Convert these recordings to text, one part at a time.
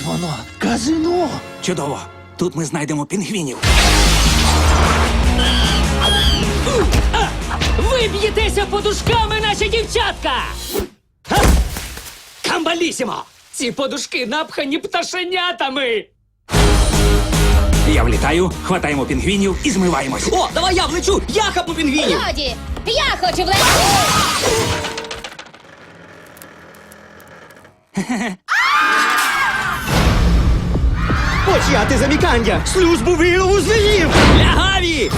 О, Чудово. Тут ми знайдемо пінгвінів. Ви б'єтеся подушками, наші дівчатка! Камбалісімо! Ці подушки напхані пташенятами! Я влітаю, хватаємо пінгвінів і змиваємось. О, давай я влечу! Я хапну пінгвінів! Годі! Я хочу влетіти! почати замікання! Службу вилову звірів! Лягаві!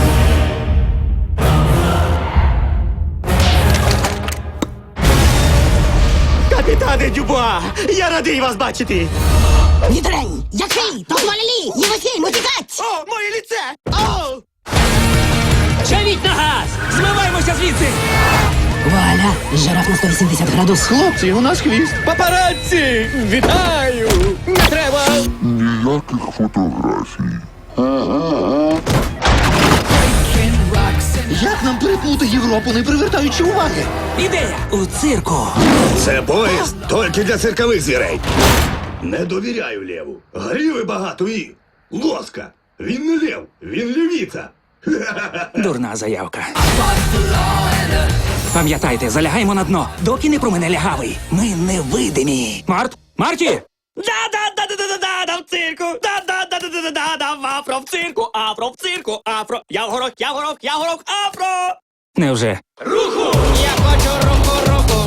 Капітане Дюбуа! Я радий вас бачити! Мідрень! Який? Дозволили! Євосім, утікать! О, моє ліце! О! Чавіть на газ! Змиваємося звідси! Вуаля! Жираф на 180 градусів. Хлопці, у нас хвіст! Папараці! Вітаю! Не треба! Ніяких фотографій. Як нам перетнути Європу, не привертаючи уваги? Ідея! У цирку. Це поїзд тільки для циркових звірей. Не довіряю леву. Гріви багато і лоска. Він не лев, він левіця. Дурна заявка. Пам'ятайте, залягаємо на дно, доки не промене лягавий. Ми невидимі. Март? Марті! Да-да-да-да-да-да-да в цирку! Да-да-да-да-да-да-да в афро в цирку! Афро в цирку! Афро! Я в горох, я в горох, я в горох, афро! Невже? Я хочу руху, хочу